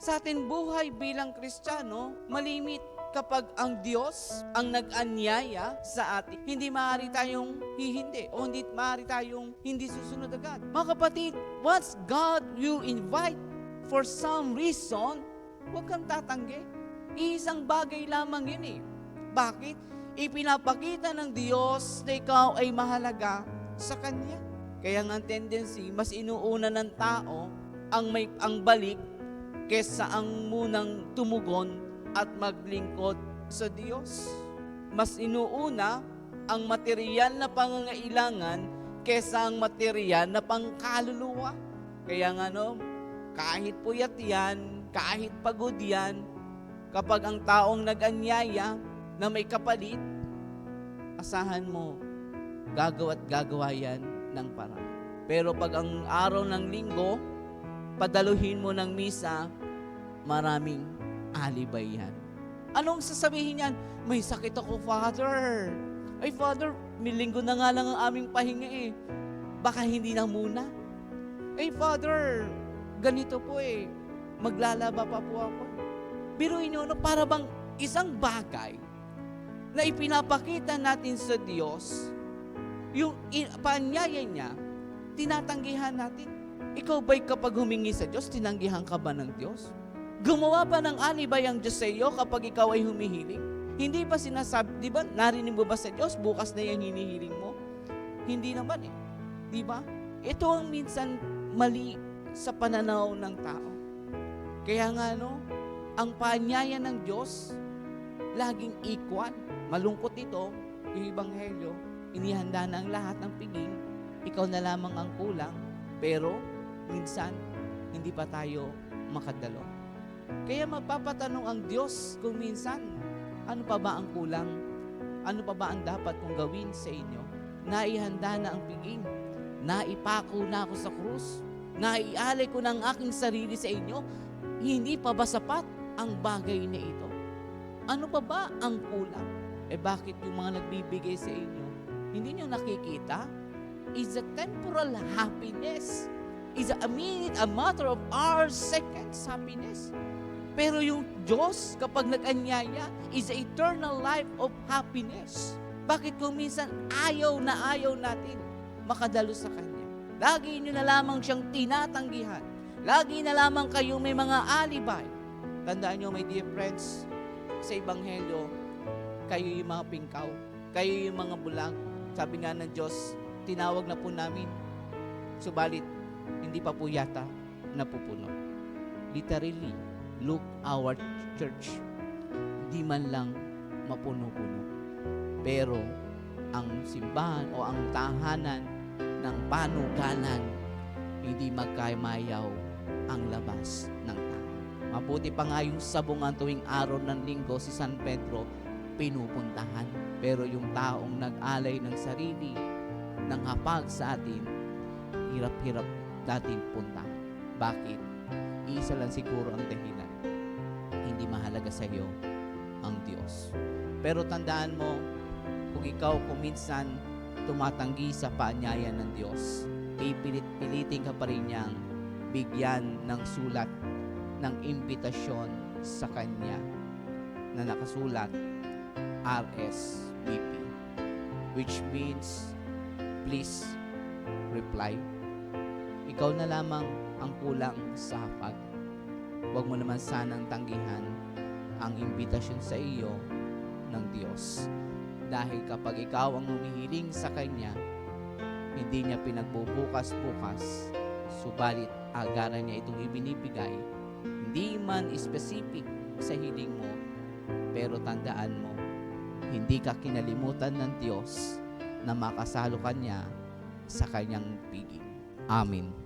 Sa atin buhay bilang Kristiyano, malimit kapag ang Diyos ang nag-anyaya sa atin. Hindi maaari tayong hihindi o hindi maaari tayong hindi susunod agad. Mga kapatid, once God will invite for some reason, huwag kang tatanggi. Isang bagay lamang yun eh. Bakit? Ipinapakita ng Diyos na ikaw ay mahalaga sa Kanya. Kaya nga tendency, mas inuuna ng tao ang may ang balik kesa ang munang tumugon at maglingkod sa Diyos. Mas inuuna ang material na pangangailangan kesa ang material na pangkaluluwa. Kaya nga no, kahit puyat yan, kahit pagod yan, kapag ang taong nag-anyaya na may kapalit, asahan mo, gagawa't gagawa yan ng paraan. Pero pag ang araw ng linggo, padaluhin mo ng misa, maraming alibay yan. Anong sasabihin yan? May sakit ako, Father. Ay, Father, may linggo na nga lang ang aming pahinga eh. Baka hindi na muna. Ay, Father, ganito po eh. Maglalaba pa po ako. Biruin nyo, no, para bang isang bagay na ipinapakita natin sa Diyos, yung paanyaya niya, tinatanggihan natin. Ikaw ba'y kapag humingi sa Diyos, tinanggihan ka ba ng Diyos? Gumawa pa ng alibay ang Diyos sa iyo kapag ikaw ay humihiling? Hindi ba sinasabi, di ba, narinig mo ba sa Diyos, bukas na yung hinihiling mo? Hindi naman eh. Di ba? Ito ang minsan mali sa pananaw ng tao. Kaya nga no, ang paanyaya ng Diyos, laging equal. Malungkot ito, yung Ebanghelyo, inihanda na ang lahat ng piging, ikaw na lamang ang kulang, pero minsan, hindi pa tayo makadalo. Kaya mapapatanong ang Diyos kung minsan, ano pa ba ang kulang? Ano pa ba ang dapat kong gawin sa inyo? Naihanda na ang piging. Naipako na ako sa krus. Naialay ko ang aking sarili sa inyo. Hindi pa ba sapat ang bagay na ito? Ano pa ba ang kulang? Eh bakit yung mga nagbibigay sa inyo, hindi nyo nakikita? Is a temporal happiness. Is a, minute, a matter of hours, seconds happiness. Pero yung Diyos, kapag nag-anyaya, is a eternal life of happiness. Bakit kung minsan ayaw na ayaw natin makadalo sa Kanya? Lagi nyo na lamang siyang tinatanggihan. Lagi na lamang kayo may mga alibay. Tandaan nyo, my dear friends, sa Ebanghelyo, kayo yung mga pingkaw, kayo yung mga bulag. Sabi nga ng Diyos, tinawag na po namin. Subalit, hindi pa po yata napupuno. Literally, look our church. Di man lang mapuno-puno. Pero, ang simbahan o ang tahanan ng panugalan, hindi magkamayaw ang labas ng tao. Mabuti pa nga yung sabungan tuwing araw ng linggo si San Pedro pinupuntahan. Pero yung taong nag-alay ng sarili, ng hapag sa atin, hirap-hirap natin puntahan. Bakit? Isa lang siguro ang dahilan. Hindi mahalaga sa iyo ang Diyos. Pero tandaan mo, kung ikaw kuminsan tumatanggi sa paanyaya ng Diyos, pipilit-pilitin ka pa rin niyang bigyan ng sulat ng imbitasyon sa Kanya na nakasulat RSVP which means please reply. Ikaw na lamang ang kulang sa hapag. Huwag mo naman sanang tanggihan ang imbitasyon sa iyo ng Diyos. Dahil kapag ikaw ang humihiling sa Kanya, hindi niya pinagbubukas-bukas, subalit agaran niya itong ibinibigay, hindi man specific sa hiling mo, pero tandaan mo, hindi ka kinalimutan ng Diyos na makasalo ka niya sa kanyang piging. Amen.